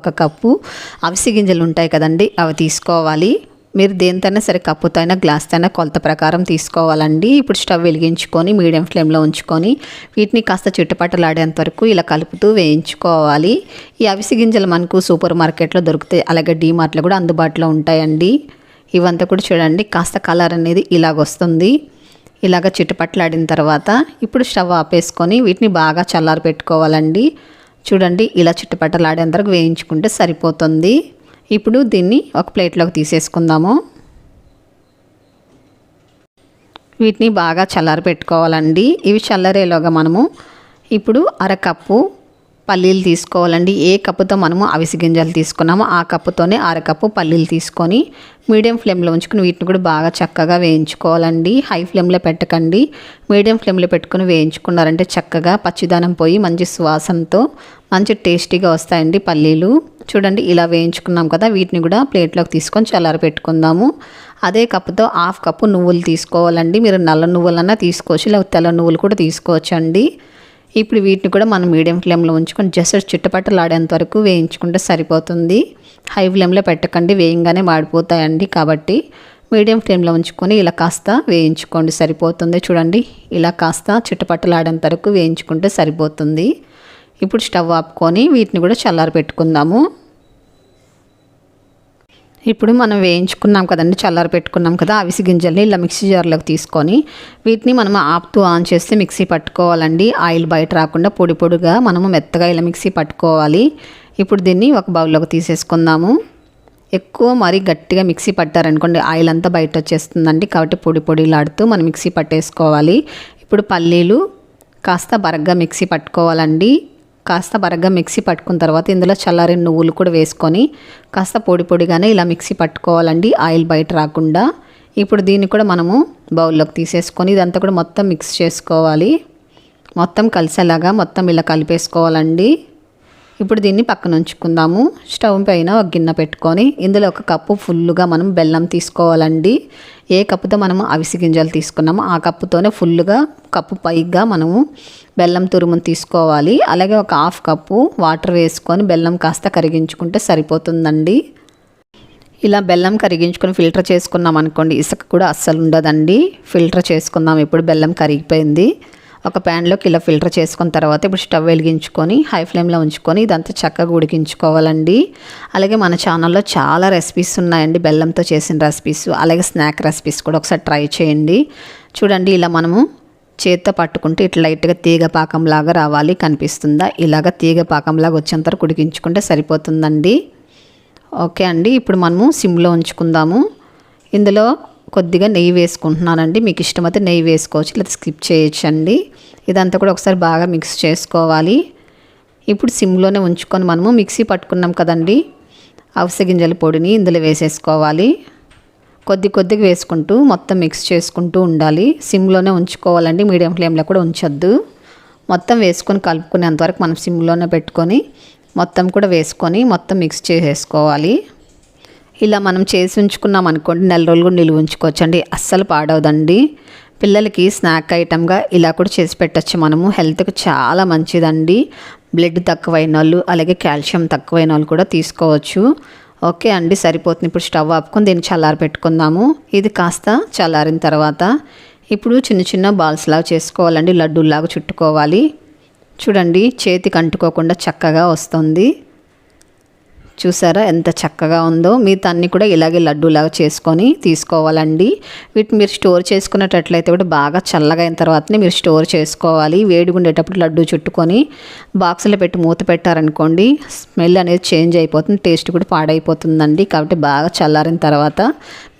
ఒక కప్పు అవిసి గింజలు ఉంటాయి కదండి అవి తీసుకోవాలి. మీరు దేనితోనే సరే కప్పుతో అయినా గ్లాస్తో అయినా కొలత ప్రకారం తీసుకోవాలండి. ఇప్పుడు స్టవ్ వెలిగించుకొని మీడియం ఫ్లేమ్లో ఉంచుకొని వీటిని కాస్త చుట్టుపట్టలాడేంత వరకు ఇలా కలుపుతూ వేయించుకోవాలి. ఈ అవిసి గింజలు మనకు సూపర్ మార్కెట్లో దొరుకుతాయి. అలాగే డీమార్ట్లో కూడా అందుబాటులో ఉంటాయండి. ఇవంతా కూడా చూడండి కాస్త కలర్ అనేది ఇలాగ వస్తుంది. ఇలాగ చుట్టుపట్లాడిన తర్వాత ఇప్పుడు స్టవ్ ఆపేసుకొని వీటిని బాగా చల్లారి పెట్టుకోవాలండి చూడండి ఇలా చుట్టుపట్టలాడేంత వరకు వేయించుకుంటే సరిపోతుంది. ఇప్పుడు దీన్ని ఒక ప్లేట్లోకి తీసేసుకుందాము. వీటిని బాగా చల్లారి పెట్టుకోవాలండి ఇవి చల్లరేలోగా మనము ఇప్పుడు అరకప్పు పల్లీలు తీసుకోవాలండి. ఏ కప్పుతో మనము అవిసి గింజలు తీసుకున్నామో ఆ కప్పుతోనే అరకప్పు పల్లీలు తీసుకొని మీడియం ఫ్లేమ్లో ఉంచుకుని వీటిని కూడా బాగా చక్కగా వేయించుకోవాలండి. హై ఫ్లేమ్లో పెట్టకండి. మీడియం ఫ్లేమ్లో పెట్టుకుని వేయించుకున్నారంటే చక్కగా పచ్చిదనం పోయి మంచి సువాసనతో మంచి టేస్టీగా వస్తాయండి పల్లీలు. చూడండి ఇలా వేయించుకున్నాం కదా వీటిని కూడా ప్లేట్లోకి తీసుకొని చల్లార పెట్టుకుందాము. అదే కప్పుతో హాఫ్ కప్పు నువ్వులు తీసుకోవాలండి. మీరు నల్ల నువ్వులన్నా తీసుకోవచ్చు లేకపోతే తెల్ల నువ్వులు కూడా తీసుకోవచ్చు అండి ఇప్పుడు వీటిని కూడా మనం మీడియం ఫ్లేమ్లో ఉంచుకొని జస్ట్ చుట్టుపట్టలాడేంత వరకు వేయించుకుంటే సరిపోతుంది. హై ఫ్లేమ్లో పెట్టకండి వేయంగానే మాడిపోతాయండి. కాబట్టి మీడియం ఫ్లేమ్లో ఉంచుకొని ఇలా కాస్త వేయించుకోండి సరిపోతుంది. చూడండి ఇలా కాస్త చుట్టుపట్టలాడేంత వరకు వేయించుకుంటే సరిపోతుంది. ఇప్పుడు స్టవ్ ఆపుకొని వీటిని కూడా చల్లారి పెట్టుకుందాము ఇప్పుడు మనం వేయించుకున్నాం కదండి చల్లారి పెట్టుకున్నాం కదా అవిసి గింజల్ని ఇలా మిక్సీ జార్లోకి తీసుకొని వీటిని మనం ఆపుతూ ఆన్ చేస్తే మిక్సీ పట్టుకోవాలండి. ఆయిల్ బయట రాకుండా పొడి పొడిగా మనము మెత్తగా ఇలా మిక్సీ పట్టుకోవాలి. ఇప్పుడు దీన్ని ఒక బౌల్లోకి తీసేసుకుందాము. ఎక్కువ మరీ గట్టిగా మిక్సీ పట్టారనుకోండి ఆయిల్ అంతా బయట వచ్చేస్తుందండి. కాబట్టి పొడి పొడిలాడుతూ మనం మిక్సీ పట్టేసుకోవాలి. ఇప్పుడు పల్లీలు కాస్త బరగ్గా మిక్సీ పట్టుకోవాలండి. కాస్త బరగ్గా మిక్సీ పట్టుకున్న తర్వాత ఇందులో చల్లారిన నువ్వులు కూడా వేసుకొని కాస్త పొడి పొడిగానే ఇలా మిక్సీ పట్టుకోవాలండి. ఆయిల్ బయట రాకుండా. ఇప్పుడు దీన్ని కూడా మనము బౌల్లోకి తీసేసుకొని ఇదంతా కూడా మొత్తం మిక్స్ చేసుకోవాలి. మొత్తం కలిసేలాగా మొత్తం ఇలా కలిపేసుకోవాలండి. ఇప్పుడు దీన్ని పక్కన ఉంచుకుందాము. స్టవ్ పైన ఒక గిన్నె పెట్టుకొని ఇందులో ఒక కప్పు ఫుల్గా మనం బెల్లం తీసుకోవాలండి. ఏ కప్పుతో మనము అవిసి గింజలు తీసుకున్నామో ఆ కప్పుతోనే ఫుల్గా కప్పు పైగా మనము బెల్లం తురుమును తీసుకోవాలి. అలాగే ఒక హాఫ్ కప్పు వాటర్ వేసుకొని బెల్లం కాస్త కరిగించుకుంటే సరిపోతుందండి. ఇలా బెల్లం కరిగించుకొని ఫిల్టర్ చేసుకున్నాం అనుకోండి ఇసుక కూడా అస్సలు ఉండదండి. ఫిల్టర్ చేసుకుందాం ఇప్పుడు బెల్లం కరిగిపోయింది. ఒక ప్యాన్లోకి ఇలా ఫిల్టర్ చేసుకున్న తర్వాత ఇప్పుడు స్టవ్ వెలిగించుకొని హై ఫ్లేమ్లో ఉంచుకొని ఇదంతా చక్కగా ఉడికించుకోవాలండి. అలాగే మన ఛానల్లో చాలా రెసిపీస్ ఉన్నాయండి. బెల్లంతో చేసిన రెసిపీస్ అలాగే స్నాక్ రెసిపీస్ కూడా ఒకసారి ట్రై చేయండి. చూడండి ఇలా మనము చేత్తో పట్టుకుంటే ఇట్లా లైట్గా తీగ పాకంలాగా రావాలి. కనిపిస్తుందా? ఇలాగ తీగ పాకంలాగా వచ్చేంత వరకు ఉడికించుకుంటే సరిపోతుందండి. ఓకే అండి ఇప్పుడు మనము సిమ్లో ఉంచుకుందాము. ఇందులో కొద్దిగా నెయ్యి వేసుకుంటున్నానండి. మీకు ఇష్టమైతే నెయ్యి వేసుకోవచ్చు లేదా స్కిప్ చేయొచ్చండి. ఇదంతా కూడా ఒకసారి బాగా మిక్స్ చేసుకోవాలి. ఇప్పుడు సిమ్లోనే ఉంచుకొని మనము మిక్సీ పట్టుకున్నాం కదండి. అవిసె గింజల పొడిని ఇందులో వేసేసుకోవాలి. కొద్ది కొద్దిగా వేసుకుంటూ మొత్తం మిక్స్ చేసుకుంటూ ఉండాలి. సిమ్లోనే ఉంచుకోవాలండి మీడియం ఫ్లేమ్లో కూడా ఉంచొద్దు. మొత్తం వేసుకొని కలుపుకునేంతవరకు మనం సిమ్లోనే పెట్టుకొని మొత్తం కూడా వేసుకొని మొత్తం మిక్స్ చేసేసుకోవాలి. ఇలా మనం చేసి ఉంచుకున్నాం అనుకోండి నెల రోజులు కూడా నిలువ ఉంచుకోవచ్చు అండి అస్సలు పాడవదండి. పిల్లలకి స్నాక్ ఐటమ్గా ఇలా కూడా చేసి పెట్టచ్చు. మనము హెల్త్కి చాలా మంచిదండి. బ్లడ్ తక్కువైన వాళ్ళు అలాగే కాల్షియం తక్కువైన వాళ్ళు కూడా తీసుకోవచ్చు. ఓకే అండి సరిపోతుంది. ఇప్పుడు స్టవ్ ఆపుకొని దీన్ని చల్లారి పెట్టుకుందాము. ఇది కాస్త చల్లారిన తర్వాత ఇప్పుడు చిన్న చిన్న బాల్స్ లాగా చేసుకోవాలండి. లడ్డూలాగా చుట్టుకోవాలి. చూడండి చేతికి అంటుకోకుండా చక్కగా వస్తుంది. చూసారా? ఎంత చక్కగా ఉందో. మిగతా అన్ని కూడా ఇలాగే లడ్డూలాగా చేసుకొని తీసుకోవాలండి. వీటిని మీరు స్టోర్ చేసుకునేటట్లయితే కూడా బాగా చల్లగా అయిన తర్వాతనే మీరు స్టోర్ చేసుకోవాలి. వేడిగా ఉండేటప్పుడు లడ్డు చుట్టుకొని బాక్సులో పెట్టి మూత పెట్టారనుకోండి స్మెల్ అనేది చేంజ్ అయిపోతుంది టేస్ట్ కూడా పాడైపోతుందండి. కాబట్టి బాగా చల్లారిన తర్వాత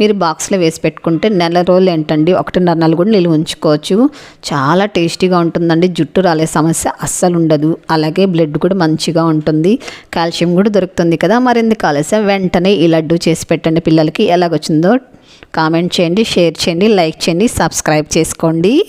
మీరు బాక్స్లో వేసి పెట్టుకుంటే నెల రోజులు ఏంటండి? ఒకటిన్నర నెలలు కూడా నిలువ ఉంచుకోవచ్చు. చాలా టేస్టీగా ఉంటుందండి. జుట్టు రాలే సమస్య అస్సలు ఉండదు. అలాగే బ్లడ్ కూడా మంచిగా ఉంటుంది. కాల్షియం కూడా దొరుకుతుంది కదా? మరెందుకు ఆలస్యం? వెంటనే ఈ లడ్డు చేసి పెట్టండి పిల్లలకి. ఎలాగొచ్చిందో కామెంట్ చేయండి షేర్ చేయండి లైక్ చేయండి సబ్స్క్రైబ్ చేసుకోండి.